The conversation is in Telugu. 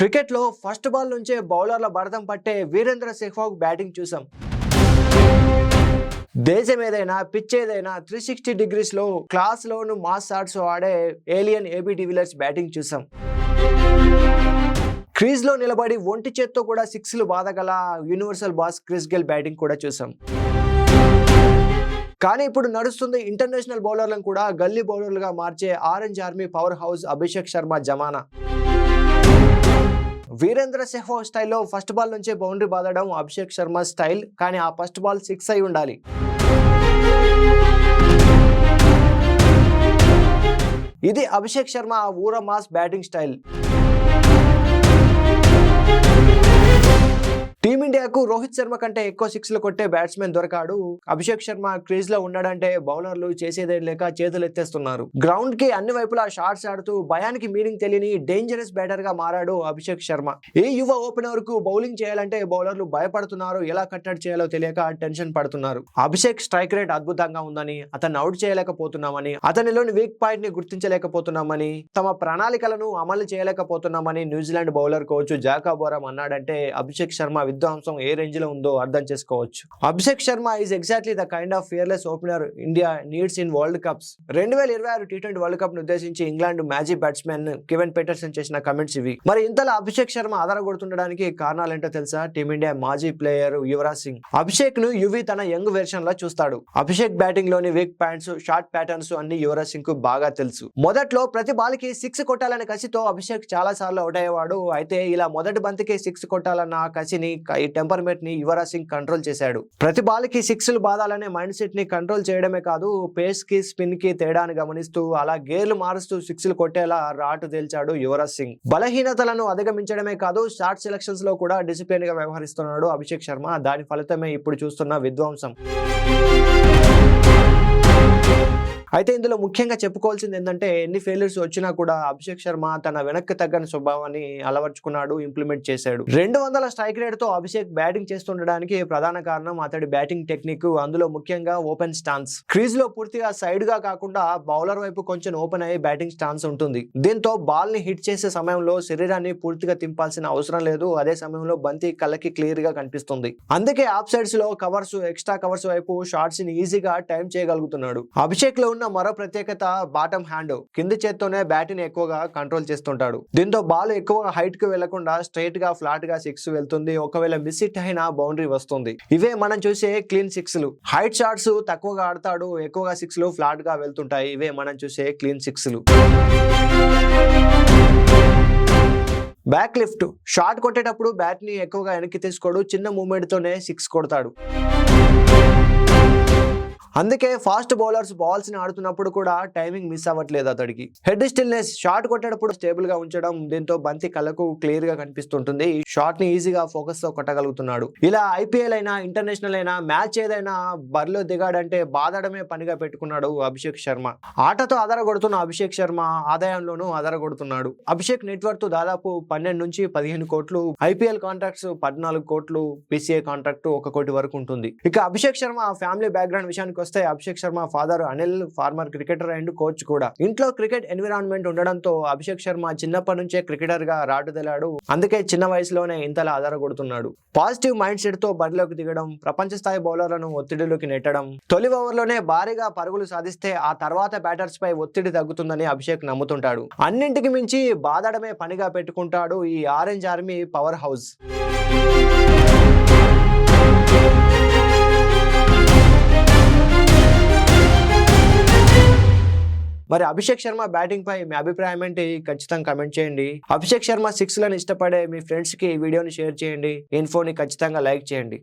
క్రికెట్లో ఫస్ట్ బాల్ నుంచే బౌలర్ల భరతం పట్టే వీరేంద్ర సెహ్వాగ్ బ్యాటింగ్ చూసాం. దేశం ఏదైనా పిచ్ ఏదైనా త్రీ సిక్స్టీ డిగ్రీస్లో క్లాస్లోను మాస్ షాట్స్ ఆడే alien AB de Villiers batting చూసాం. క్రీజ్లో నిలబడి ఒంటి చేత్తో కూడా సిక్స్లు బాధగల universal boss Chris Gayle batting కూడా చూసాం. కానీ ఇప్పుడు నడుస్తుంది ఇంటర్నేషనల్ బౌలర్లను కూడా గల్లీ బౌలర్లుగా మార్చే orange army power house Abhishek Sharma జమానా. Virender Sehwag స్టైల్లో ఫస్ట్ బాల్ నుంచే బౌండరీ బాదడం అభిషేక్ శర్మ స్టైల్ కానీ ఆ ఫస్ట్ బాల్ సిక్స్ అయి ఉండాలి. ఇది అభిషేక్ శర్మ ఆ ఊర మాస్ బ్యాటింగ్ స్టైల్. టీమిండియాకు రోహిత్ శర్మ కంటే ఎక్కువ సిక్స్లు కొట్టే బ్యాట్స్మెన్ దొరకాడు. అభిషేక్ శర్మ క్రీజ్లో ఉన్నాడంటే బౌలర్లు చేసేదే లేక చేతులు ఎత్తేస్తున్నారు. గ్రౌండ్కి అన్ని వైపులా షాట్స్ ఆడుతూ భయానికి మీనింగ్ తెలియని డేంజరస్ బ్యాటర్గా మారాడు అభిషేక్ శర్మ. ఈ యువ ఓపెనర్కు బౌలింగ్ చేయాలంటే బౌలర్లు భయపడుతున్నారు. ఎలా కట్టడి చేయాలో తెలియక టెన్షన్ పడుతున్నారు. అభిషేక్ స్ట్రైక్ రేట్ అద్భుతంగా ఉందని అతన్ని అవుట్ చేయలేకపోతున్నామని అతనిలోని వీక్ పాయింట్ని గుర్తించలేకపోతున్నామని తమ ప్రణాళికలను అమలు చేయలేకపోతున్నామని New Zealand bowler coach Jacob Oram అన్నాడంటే అభిషేక్ శర్మ విధ్వంసం ఏ రేంజ్లో ఉందో అర్థం చేసుకోవచ్చు. Abhishek Sharma is exactly the kind of fearless opener India needs in world cups రెండు వేల ఇరవై ఆరు టీ ట్వంటీ వరల్డ్ కప్ను ఉద్దేశించి ఇంగ్లాండ్ మ్యాజీ బ్యాట్స్మెన్ కివెన్ పీటర్సన్ చేసిన కమెంట్స్ ఇవి. మరి ఇంతలో అభిషేక్ శర్మ ఆధారగొడుతుండడానికి కారణాలు ఏంటో తెలుసా? టీమిండియా మాజీ ప్లేయర్ యువరాజ్ సింగ్. అభిషేక్ను యువి తన యంగ్ వెర్షన్లో చూస్తాడు. అభిషేక్ బ్యాటింగ్లోని వీక్ ప్యాంట్స్ షార్ట్ ప్యాటర్న్స్ అన్ని యువరాజ్ సింగ్కు బాగా తెలుసు. మొదట్లో ప్రతి బాల్కి సిక్స్ కొట్టాలనే కసితో అభిషేక్ చాలా సార్లు అవుట్ అయ్యేవాడు. అయితే ఇలా మొదటి బంతికి సిక్స్ కొట్టాలన్న ఆ కసిని ఈ టెంపర్మెంట్ని యువరాజ్ సింగ్ కంట్రోల్ చేశాడు. ప్రతి బాల్కి సిక్స్లు బాదాలనే మైండ్ సెట్ని కంట్రోల్ చేయడమే కాదు పేస్కి స్పిన్కి తేడాను గమనిస్తూ అలా గేర్లు మారుస్తూ సిక్స్లు కొట్టేలా రాటు తేల్చాడు యువరాజ్ సింగ్ బలహీనతలను అధిగమించడమే కాదు షార్ట్ సెలక్షన్స్లో కూడా డిసిప్లిన్గా వ్యవహరిస్తున్నాడు అభిషేక్ శర్మ. దాని ఫలితమే ఇప్పుడు చూస్తున్న విధ్వంసం. అయితే ఇందులో ముఖ్యంగా చెప్పుకోవాల్సింది ఏంటంటే ఎన్ని ఫెయిల్యూర్స్ వచ్చినా కూడా అభిషేక్ శర్మ తన వెనక్కి తగ్గని స్వభావాన్ని అలవర్చుకున్నాడు ఇంప్లిమెంట్ చేశాడు. రెండు వందల స్ట్రైక్ రేట్తో అభిషేక్ బ్యాటింగ్ చేస్తుండడానికి ప్రధాన కారణం అతడి బ్యాటింగ్ టెక్నిక్ అందులో ముఖ్యంగా ఓపెన్ స్టాన్స్ క్రీజ్లో పూర్తిగా సైడ్గా కాకుండా బౌలర్ వైపు కొంచెం ఓపెన్ అయ్యే బ్యాటింగ్ స్టాన్స్ ఉంటుంది. దీంతో బాల్ని హిట్ చేసే సమయంలో శరీరాన్ని పూర్తిగా తింపాల్సిన అవసరం లేదు. అదే సమయంలో బంతి కళ్ళకి క్లియర్గా కనిపిస్తుంది. అందుకే ఆఫ్ సైడ్స్లో కవర్స్ ఎక్స్ట్రా కవర్స్ వైపు షార్ట్స్ని ఈజీగా టైం చేయగలుగుతున్నాడు. అభిషేక్లో ఉన్న మరో ప్రత్యేకత బాటమ్ హ్యాండ్ కింది చేత్తోనే బ్యాటింగ్ ఎక్కువగా కంట్రోల్ చేస్తుంటాడు. దీంతో బాల్ ఎక్కువగా హైట్కు వెళ్ళకుండా స్ట్రైట్గా ఫ్లాట్గా సిక్స్ వెళ్తుంది. ఒకవేళ మిస్ హిట్ అయినా బౌండరీ వస్తుంది. ఇవే మనం చూసే క్లీన్ సిక్స్లు. హైట్ షాట్స్ తక్కువగా ఆడతాడు ఎక్కువగా సిక్స్లు ఫ్లాట్గా వెళ్తుంటాయి. ఇవే మనం చూసే క్లీన్ సిక్స్లు. బ్యాక్ లిఫ్ట్ షాట్ కొట్టేటప్పుడు బ్యాట్ని ఎక్కువగా వెనక్కి తీసుకోడు. చిన్న మూమెంట్ తోనే సిక్స్ కొడతాడు. అందుకే ఫాస్ట్ బౌలర్స్ బాల్స్ని ఆడుతున్నప్పుడు కూడా టైమింగ్ మిస్ అవ్వట్లేదు అతడికి. హెడ్ స్టిల్నెస్ షాట్ కొట్టేటప్పుడు స్టేబుల్గా ఉంచడం దీంతో బంతి కళ్ళకు క్లియర్గా కనిపిస్తుంటుంది. షార్ట్ని ఈజీగా ఫోకస్తో కొట్టగలుగుతున్నాడు. ఇలా ఐపీఎల్ అయినా ఇంటర్నేషనల్ అయినా మ్యాచ్ ఏదైనా బరిలో దిగాడంటే బాధడమే పనిగా పెట్టుకున్నాడు అభిషేక్ శర్మ. ఆటతో ఆధారగొడుతున్న అభిషేక్ శర్మ ఆదాయంలోనూ ఆధారగొడుతున్నాడు అభిషేక్ నెట్వర్క్ దాదాపు పన్నెండు నుంచి పదిహేను కోట్లు ఐపీఎల్ కాంట్రాక్ట్స్ పద్నాలుగు కోట్లు పిసిఏ కాంట్రాక్ట్ ఒక కోటి వరకు ఉంటుంది. ఇక అభిషేక్ శర్మ ఫ్యామిలీ బ్యాక్గ్రౌండ్ విషయానికి వస్తే Abhishek Sharma father Anil former cricketer and coach కూడా. ఇంట్లో క్రికెట్ ఎన్విరాన్మెంట్ ఉండడంతో అభిషేక్ శర్మ చిన్నప్పటి నుంచే క్రికెటర్గా రాటుదెలాడు. అందుకే చిన్న వయసులోనే ఇంతలా ఆధారపడుతున్నాడు. పాజిటివ్ మైండ్ సెట్తో బరిలోకి దిగడం ప్రపంచ స్థాయి బౌలర్లను ఒత్తిడిలోకి నెట్టడం తొలి ఓవర్లోనే భారీగా పరుగులు సాధిస్తే ఆ తర్వాత బ్యాటర్స్ పై ఒత్తిడి తగ్గుతుందని అభిషేక్ నమ్ముతుంటాడు. అన్నింటికి మించి బాధడమే పనిగా పెట్టుకుంటాడు ఈ ఆరెంజ్ ఆర్మీ పవర్ హౌస్ మరి అభిషేక్ శర్మ బ్యాటింగ్ పై మీ అభిప్రాయం ఏంటి? ఖచ్చితంగా కమెంట్ చేయండి. అభిషేక్ శర్మ సిక్స్లను ఇష్టపడే మీ ఫ్రెండ్స్కి ఈ వీడియోని షేర్ చేయండి. ఇన్ఫోని ఖచ్చితంగా లైక్ చేయండి.